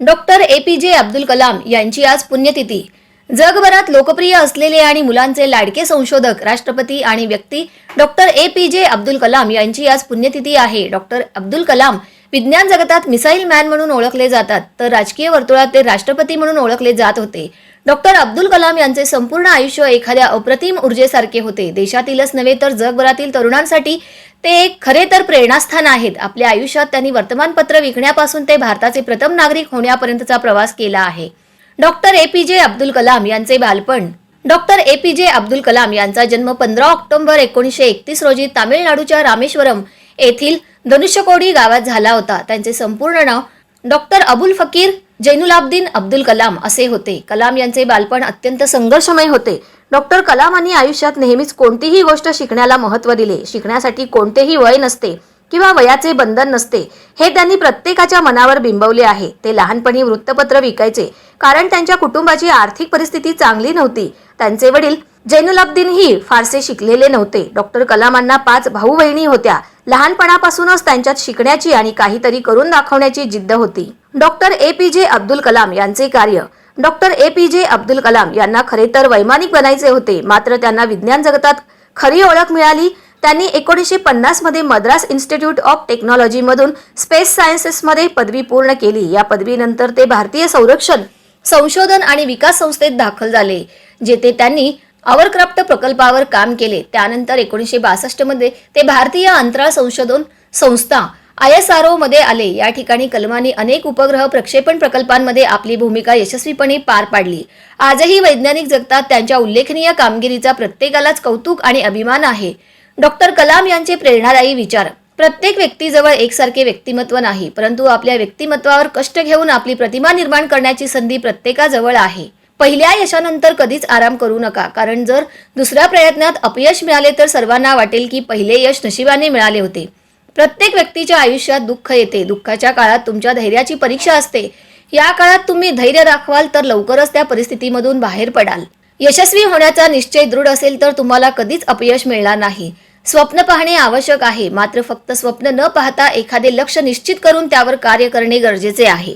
Doctor A P जे अब्दुल कलाम यांची आज पुण्यतिथी. जगभरात लोकप्रिय असलेले आणि मुलांचे लाडके संशोधक राष्ट्रपती आणि व्यक्ती डॉक्टर ए पी जे अब्दुल कलाम यांची आज पुण्यतिथी आहे. डॉक्टर अब्दुल कलाम विज्ञान जगतात मिसाईल मॅन म्हणून ओळखले जातात तर राजकीय वर्तुळात ते राष्ट्रपती म्हणून ओळखले जात होते. डॉक्टर अब्दुल कलाम यांचे संपूर्ण आयुष्य एखाद्या अप्रतिम ऊर्जेसारखे होते. देशातीलच नव्हे तर जगभरातील तरुणांसाठी ते एक खरे तर प्रेरणास्थान आहेत. आपल्या आयुष्यात त्यांनी वर्तमानपत्र विकण्यापासून ते भारताचे प्रथम नागरिक होण्यापर्यंतचा प्रवास केला आहे. डॉक्टर ए पी जे अब्दुल कलाम यांचे बालपण. डॉक्टर ए पी जे अब्दुल कलाम यांचा जन्म पंधरा ऑक्टोबर एकोणीसशे एकतीस रोजी तामिळनाडूच्या रामेश्वरम येथील धनुष्यकोडी गावात झाला होता. त्यांचे संपूर्ण नाव डॉक्टर अबुल फकीर जैनुलाब्दीन अब्दुल कलाम असे होते. कलाम यांचे बालपण अत्यंत संघर्षमय होते. डॉक्टर कलामांनी आयुष्यात नेहमीच कोणतीही गोष्ट शिकण्याला महत्त्व दिले. शिकण्यासाठी कोणतेही वय नसते किंवा वयाचे बंधन नसते हे त्यांनी प्रत्येकाच्या मनावर बिंबवले आहे. ते लहानपणी वृत्तपत्र विकायचे कारण त्यांच्या कुटुंबाची आर्थिक परिस्थिती चांगली नव्हती. त्यांचे वडील जैनुलाब्दीन ही फारसे शिकलेले नव्हते. डॉक्टर कलामांना पाच भाऊ बहिणी होत्या. लहानपणापासूनच त्यांच्यात शिकण्याची आणि काहीतरी करून दाखवण्याची जिद्द होती. डॉक्टर ए पी जे अब्दुल कलाम यांचे कार्य. डॉक्टर ए पी जे अब्दुल कलाम यांना खरे तर वैमानिक बनायचे होते मात्र त्यांना विज्ञान जगतात खरी ओळख मिळाली. त्यांनी एकोणीसशे पन्नासमध्ये मद्रास इन्स्टिट्यूट ऑफ टेक्नॉलॉजी मधून स्पेस सायन्सेस मध्ये पदवी पूर्ण केली. या पदवीनंतर ते भारतीय संरक्षण संशोधन आणि विकास संस्थेत दाखल झाले जेथे त्यांनी आवरक्राफ्ट प्रकल्पावर काम केले. त्यानंतर एकोणीसशे बासष्टमध्ये ते भारतीय अंतराळ संशोधन संस्था आय एस आरमध्ये आले. या ठिकाणी कलमांनी अनेक उपग्रह प्रक्षेपण प्रकल्पांमध्ये आपली भूमिका यशस्वीपणे पार पाडली. आजही वैज्ञानिक जगतात त्यांच्या उल्लेखनीय कामगिरीचा प्रत्येकालाच कौतुक आणि अभिमान आहे. डॉक्टर कलाम यांचे प्रेरणादायी विचार. प्रत्येक व्यक्तीजवळ एकसारखे व्यक्तिमत्व नाही परंतु आपल्या व्यक्तिमत्वावर कष्ट घेऊन आपली प्रतिमा निर्माण करण्याची संधी प्रत्येकाजवळ आहे. पहिल्या यशानंतर कधीच आराम करू नका. कारण जर दुसऱ्या प्रयत्नात अपयश मिळाले तर सर्वांना वाटेल की पहिले यश नशिबाने मिळाले होते. प्रत्येक व्यक्तीच्या आयुष्यात दुःख येते. दुःखाच्या काळात तुमच्या धैर्याची परीक्षा असते. या काळात तुम्ही धैर्य दाखवाल तर लवकरच त्या परिस्थितीमधून बाहेर पडाल. यशस्वी होण्याचा निश्चय दृढ असेल तर तुम्हाला कधीच अपयश मिळणार नाही. स्वप्न पाहणे आवश्यक आहे. मात्र फक्त स्वप्न न पाहता एखादे लक्ष निश्चित करून त्यावर कार्य करणे गरजेचे आहे.